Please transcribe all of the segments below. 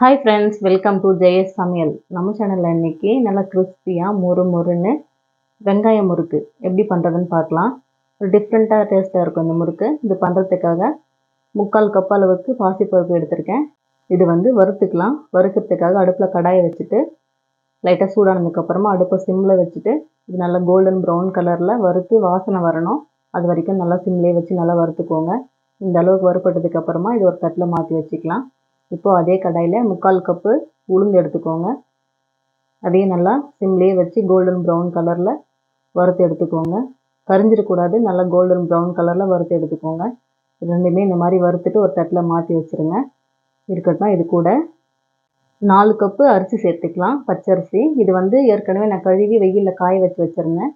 Hi friends welcome to Jaya's சமையல். நம்ம சேனலில் இன்றைக்கி நல்லா கிறிஸ்பியாக மொறு மொறுன்னு வெங்காய முறுக்கு. எப்படி பண்ணுறதுன்னு பார்க்கலாம். ஒரு டிஃப்ரெண்ட்டாக டேஸ்ட்டாக இருக்கும் இந்த முறுக்கு. இது பண்ணுறதுக்காக முக்கால் கப் அளவுக்கு பாசிப்பருப்பு எடுத்திருக்கேன். இது வந்து வறுத்துக்கலாம். வறுக்கிறதுக்காக அடுப்பில் கடாயை வச்சுட்டு லைட்டாக சூடானதுக்கப்புறமா அடுப்பை சிம்மில் வச்சுட்டு இது நல்லா கோல்டன் ப்ரௌன் கலரில் வறுத்து வாசனை வரணும். அது வரைக்கும் நல்லா சிம்லேயே வச்சு நல்லா வறுத்துக்கோங்க. இந்த அளவுக்கு வறுப்பட்டதுக்கப்புறமா இது ஒரு தட்டில் மாற்றி வச்சுக்கலாம். இப்போது அதே கடாயில் முக்கால் கப்பு உளுந்து எடுத்துக்கோங்க. அதையும் நல்லா சிம்லேயே வச்சு கோல்டன் ப்ரௌன் கலரில் வறுத்து எடுத்துக்கோங்க. கரிஞ்சிடக்கூடாது நல்லா கோல்டன் ப்ரௌன் கலரில் வறுத்து எடுத்துக்கோங்க. ரெண்டுமே இந்த மாதிரி வறுத்துட்டு ஒரு தட்டில் மாற்றி வச்சுருங்க. இருக்கட்டும் இது கூட நாலு கப்பு அரிசி சேர்த்துக்கலாம் பச்சரிசி. இது வந்து ஏற்கனவே நான் கழுவி வெயிலில் காய வச்சு வச்சுருந்தேன்.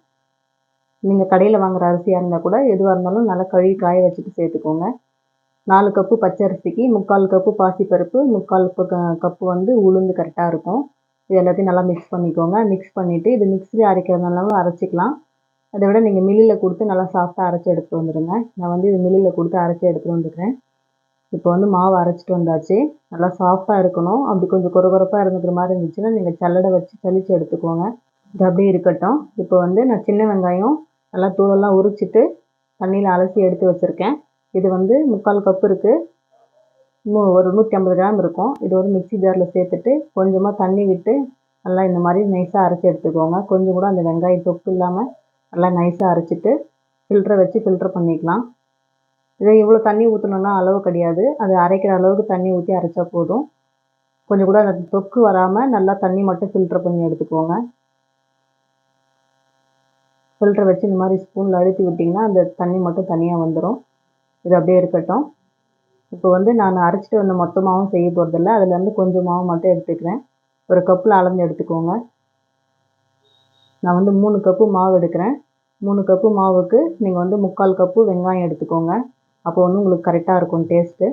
நீங்கள் கடையில் வாங்குகிற அரிசியாக இருந்தால் கூட எதுவாக இருந்தாலும் நல்லா கழுவி காய வச்சுட்டு சேர்த்துக்கோங்க. நாலு கப்பு பச்சரிசிக்கு முக்கால் கப்பு பாசிப்பருப்பு முக்கால் கப்பு வந்து உளுந்து கரெக்டாக இருக்கும். இது எல்லாத்தையும் நல்லா மிக்ஸ் பண்ணிக்கோங்க. மிக்ஸ் பண்ணிவிட்டு இது மிக்ஸி அரைக்கிறதுனாலும் அரைச்சிக்கலாம். அதை விட நீங்கள் மில்லில் கொடுத்து நல்லா சாஃப்டாக அரைச்சி எடுத்துகிட்டு வந்துடுங்க நான் வந்து இது மில்லில் கொடுத்து அரைச்சி எடுத்துகிட்டு வந்துக்கிறேன். இப்போ வந்து மாவு அரைச்சிட்டு வந்தாச்சு. நல்லா சாஃப்டாக இருக்கணும். அப்படி கொஞ்சம் குறகுறப்பாக இருந்துக்கிற மாதிரி இருந்துச்சுன்னா நீங்கள் சல்லடை வச்சு சளிச்சு எடுத்துக்கோங்க. இது அப்படியே இருக்கட்டும். இப்போ வந்து நான் சின்ன வெங்காயம் நல்லா தூளெல்லாம் உரிச்சிட்டு தண்ணியில் அலசி எடுத்து வச்சுருக்கேன். இது வந்து முக்கால் கப்பு இருக்குது இன்னும் ஒரு நூற்றி ஐம்பது கிராம் இருக்கும். இது ஒரு மிக்ஸி ஜாரில் சேர்த்துட்டு கொஞ்சமாக தண்ணி விட்டு நல்லா இந்த மாதிரி நைஸாக அரைச்சி எடுத்துக்கோங்க. கொஞ்சம் கூட அந்த வெங்காயம் தொப்பு இல்லாமல் நல்லா நைஸாக அரைச்சிட்டு ஃபில்டரை வச்சு ஃபில்ட்ரு பண்ணிக்கலாம். இதை இவ்வளோ தண்ணி ஊற்றணுன்னா அளவு கிடையாது. அது அரைக்கிற அளவுக்கு தண்ணி ஊற்றி அரைச்சா போதும். கொஞ்சம் கூட அந்த தொக்கு வராமல் நல்லா தண்ணி மட்டும் ஃபில்ட்ரு பண்ணி எடுத்துக்கோங்க. ஃபில்டரை வச்சு இந்த மாதிரி ஸ்பூனில் அழுத்தி விட்டிங்கன்னா அந்த தண்ணி மட்டும் தனியாக வந்துடும் இது அப்படியே இருக்கட்டும். இப்போ வந்து நான் அரைச்சிட்டு வந்த மொத்தமாகவும் செய்ய போகிறதில்ல அதுலேருந்து கொஞ்சம் மாவு மட்டும் எடுத்துக்கிறேன். ஒரு கப்பில் அளந்து எடுத்துக்கோங்க. நான் வந்து மூணு கப்பு மாவு எடுக்கிறேன். மூணு கப்பு மாவுக்கு நீங்கள் வந்து முக்கால் கப்பு வெங்காயம் எடுத்துக்கோங்க. அப்போ வந்து உங்களுக்கு கரெக்டாக இருக்கும் டேஸ்ட்டு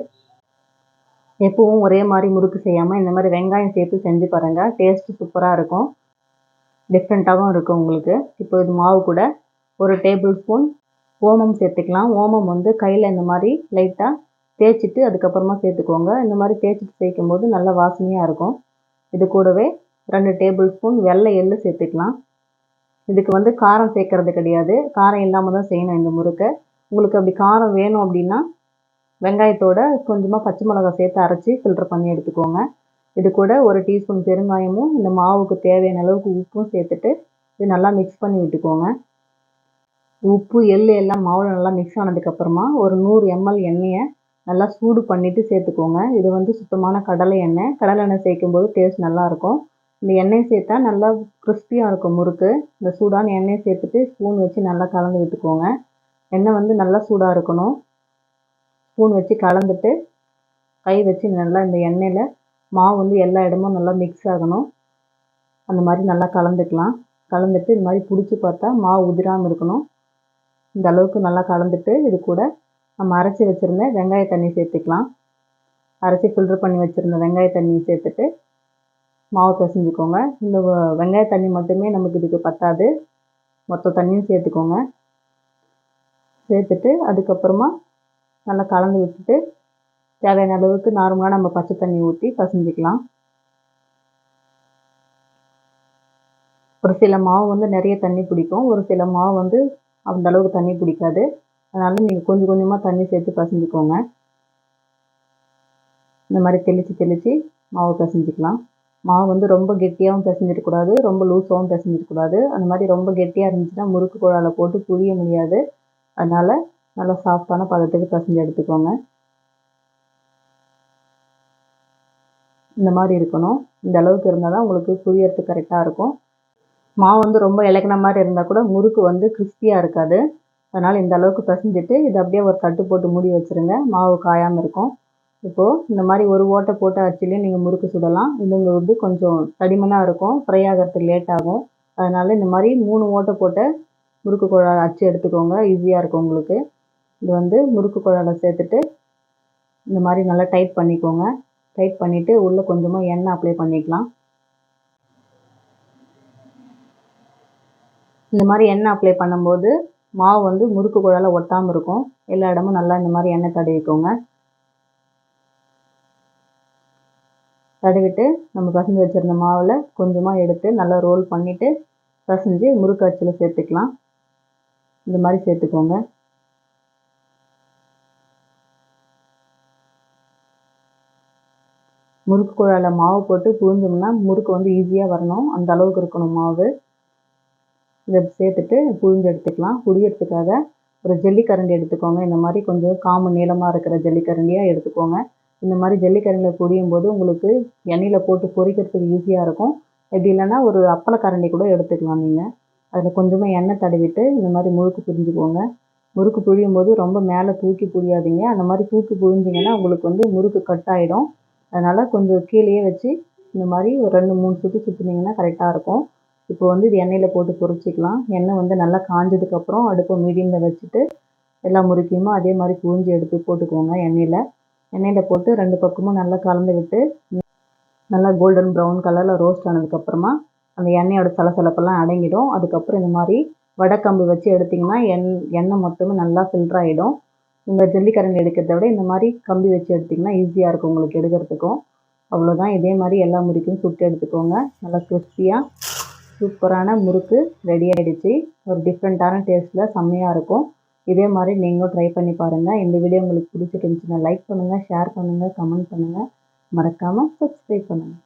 எப்பவும் ஒரே மாதிரி முறுக்கு செய்யாமல் இந்த மாதிரி வெங்காயம் சேர்த்து செஞ்சு பாருங்கள் டேஸ்ட்டு சூப்பராக இருக்கும். டிஃப்ரெண்ட்டாகவும் இருக்கும் உங்களுக்கு. இப்போ இது மாவு கூட ஒரு டேபிள் ஸ்பூன் ஓமம் சேர்த்துக்கலாம். ஓமம் வந்து கையில் இந்த மாதிரி லைட்டாக தேய்ச்சிட்டு அதுக்கப்புறமா சேர்த்துக்கோங்க. இந்த மாதிரி தேய்ச்சிட்டு சேர்க்கும் போது நல்ல வாசனையாக இருக்கும். இது கூடவே ரெண்டு டேபிள் ஸ்பூன் வெள்ளை எள்ளு சேர்த்துக்கலாம். இதுக்கு வந்து காரம் சேர்க்கறது கிடையாது. காரம் இல்லாமல் தான் செய்யணும் இந்த முறுக்கை. உங்களுக்கு அப்படி காரம் வேணும் அப்படின்னா வெங்காயத்தோட கொஞ்சமாக பச்சை மிளகா சேர்த்து அரைச்சி ஃபில்டர் பண்ணி எடுத்துக்கோங்க. இது கூட ஒரு டீஸ்பூன் பெருங்காயமும் இந்த மாவுக்கு தேவையான அளவுக்கு உப்பும் சேர்த்துட்டு இது நல்லா மிக்ஸ் பண்ணி விட்டுக்கோங்க. உப்பு எள் எல்லாம் மாவில் நல்லா மிக்ஸ் ஆனதுக்கப்புறமா ஒரு நூறு எம்எல் எண்ணெயை நல்லா சூடு பண்ணிவிட்டு சேர்த்துக்கோங்க. இது வந்து சுத்தமான கடலை எண்ணெய். கடலை எண்ணெய் சேர்க்கும்போது டேஸ்ட் நல்லாயிருக்கும். இந்த எண்ணெய் சேர்த்தா நல்லா கிறிஸ்பியாக இருக்கும் முறுக்கு. இந்த சூடான எண்ணெய் சேர்த்துட்டு ஸ்பூன் வச்சு நல்லா கலந்து விட்டுக்கோங்க. எண்ணெய் வந்து நல்லா சூடாக இருக்கணும். ஸ்பூன் வச்சு கலந்துட்டு கை வச்சு நல்லா இந்த எண்ணெயில் மாவு வந்து எல்லா இடமும் நல்லா மிக்ஸ் ஆகணும். அந்த மாதிரி நல்லா கலந்துக்கலாம். கலந்துட்டு இது மாதிரி பிடிச்சி பார்த்தா மாவு உதிராமல் இருக்கணும். இந்த அளவுக்கு நல்லா கலந்துட்டு இது கூட நம்ம அரைச்சி வச்சுருந்த வெங்காய தண்ணி சேர்த்துக்கலாம். அரைச்சி ஃபில்ட்ரு பண்ணி வச்சுருந்த வெங்காய தண்ணியை சேர்த்துட்டு மாவு பிசைஞ்சிக்கோங்க. இந்த வெங்காய தண்ணி மட்டுமே நமக்கு இதுக்கு பத்தாது. மொத்த தண்ணியும் சேர்த்துக்கோங்க. சேர்த்துட்டு அதுக்கப்புறமா நல்லா கலந்து விட்டுட்டு தேவையான அளவுக்கு நார்மலாக நம்ம பச்சை தண்ணி ஊற்றி பசைஞ்சிக்கலாம். ஒரு சில மாவு வந்து நிறைய தண்ணி பிடிக்கும். ஒரு சில மாவு வந்து அந்த அளவுக்கு தண்ணி பிடிக்காது. அதனால் நீங்கள் கொஞ்சம் கொஞ்சமாக தண்ணி சேர்த்து பசைஞ்சிக்கோங்க. இந்த மாதிரி தெளித்து தெளித்து மாவு பசைஞ்சிக்கலாம். மாவு வந்து ரொம்ப கெட்டியாகவும் பிசைஞ்சிடக்கூடாது ரொம்ப லூஸாகவும் பிசைஞ்சிடக்கூடாது அந்த மாதிரி ரொம்ப கெட்டியாக இருந்துச்சுன்னா முறுக்கு குழாயில் போட்டு புரிய முடியாது. அதனால் நல்லா சாஃப்டான பதத்துக்கு பிசைஞ்சு எடுத்துக்கோங்க. இந்த மாதிரி இருக்கணும். இந்த அளவுக்கு இருந்தால் தான் உங்களுக்கு புரியறதுக்கு கரெக்டாக இருக்கும். மாவு வந்து ரொம்ப இலக்கின மாதிரி இருந்தால் கூட முறுக்கு வந்து கிறிஸ்பியாக இருக்காது. அதனால் இந்த அளவுக்கு பிசைஞ்சிட்டு இதை அப்படியே ஒரு தட்டு போட்டு மூடி வச்சுருங்க. மாவு காயாமல் இருக்கும். இப்போது இந்த மாதிரி ஒரு ஓட்டை போட்ட அச்சுலேயும் நீங்கள் முறுக்கு சுடலாம். இதுங்க வந்து கொஞ்சம் தடிமனாக இருக்கும். ஃப்ரை ஆகிறதுக்கு லேட் ஆகும். அதனால் இந்த மாதிரி மூணு ஓட்டை போட்ட முறுக்கு குழா அச்சு எடுத்துக்கோங்க. ஈஸியாக இருக்கும் உங்களுக்கு. இது வந்து முறுக்கு குழாயில் சேர்த்துட்டு இந்த மாதிரி நல்லா டைட் பண்ணிக்கோங்க. டைட் பண்ணிவிட்டு உள்ளே கொஞ்சமாக எண்ணெய் அப்ளை பண்ணிக்கலாம். இந்த மாதிரி எண்ணெய் அப்ளை பண்ணும்போது மாவு வந்து முறுக்கு குழால ஒட்டாமல் இருக்கும். எல்லா இடமும் நல்லா இந்த மாதிரி எண்ணெய் தடவிக்கோங்க தடவிட்டு நம்ம பசஞ்சு வச்சுருந்த மாவில் கொஞ்சமாக எடுத்து நல்லா ரோல் பண்ணிவிட்டு பசஞ்சு முறுக்கு அச்சில் சேர்த்துக்கலாம். இந்த மாதிரி சேர்த்துக்கோங்க. முறுக்கு குழாயில் மாவு போட்டு புழிஞ்சோம்னா முறுக்கு வந்து ஈஸியாக வரணும். அந்த அளவுக்கு இருக்கணும் மாவு. இதை சேர்த்துட்டு புழிஞ்சு எடுத்துக்கலாம். புழியறதுக்காக ஒரு ஜல்லிக்கரண்டி எடுத்துக்கோங்க. இந்த மாதிரி கொஞ்சம் காம்பு நீளமாக இருக்கிற ஜல்லிக்கரண்டியாக எடுத்துக்கோங்க. இந்த மாதிரி ஜல்லிக்கரண்டியில் புழியும் போது உங்களுக்கு எண்ணெயில் போட்டு பொரிக்கிறதுக்கு ஈஸியாக இருக்கும். இப்படி இல்லைன்னா ஒரு அப்பளக்கரண்டி கூட எடுத்துக்கலாம் நீங்கள் அதில் கொஞ்சமாக எண்ணெய் தடவிட்டு இந்த மாதிரி முறுக்கு புரிஞ்சுக்கோங்க. முறுக்கு புழியும் போது ரொம்ப மேலே தூக்கி புழியாதீங்க. அந்த மாதிரி தூக்கி புழிஞ்சிங்கன்னா உங்களுக்கு வந்து முறுக்கு கட் ஆகிடும் அதனால் கொஞ்சம் கீழேயே வச்சு இந்த மாதிரி ஒரு ரெண்டு மூணு சுற்று சுற்றுனீங்கன்னா கரெக்டாக இருக்கும். இப்போ வந்து இது எண்ணெயில் போட்டு பொரிச்சிக்கலாம் எண்ணெய் வந்து நல்லா காஞ்சதுக்கப்புறம் அடுப்பை மீடியமில் வச்சுட்டு எல்லா முறுக்கியுமோ அதே மாதிரி பூஞ்சி எடுத்து போட்டுக்கோங்க எண்ணெயில். எண்ணெயில் போட்டு ரெண்டு பக்கமும் நல்லா கலந்து விட்டு நல்லா கோல்டன் ப்ரௌன் கலரில் ரோஸ்ட் ஆனதுக்கப்புறமா அந்த எண்ணெயோட சலசலப்பெல்லாம் அடங்கிடும். அதுக்கப்புறம் இந்த மாதிரி வடக்கம்பு வச்சு எடுத்திங்கன்னா எண் எண்ணெய் மொத்தமும் நல்லா ஃபில்டர் ஆகிடும் இந்த ஜல்லிக்கரண்டி எடுக்கிறத விட இந்த மாதிரி கம்பி வச்சு எடுத்திங்கன்னா ஈஸியாக இருக்கும் உங்களுக்கு எடுக்கிறதுக்கும். அவ்வளோதான் இதே மாதிரி எல்லா முறுக்கையும் சுட்டு எடுத்துக்கோங்க. நல்லா கிறிஸ்பியாக சூப்பரான முறுக்கு ரெடி ஆகிடுச்சு ஒரு டிஃப்ரெண்ட்டான டேஸ்ட்டில் செம்மையாக இருக்கும். இதே மாதிரி நீங்களும் ட்ரை பண்ணி பாருங்கள் இந்த வீடியோ உங்களுக்கு பிடிச்சிருந்துச்சுன்னா லைக் பண்ணுங்கள் ஷேர் பண்ணுங்கள் கமெண்ட் பண்ணுங்கள் மறக்காமல் சப்ஸ்கிரைப் பண்ணுங்கள்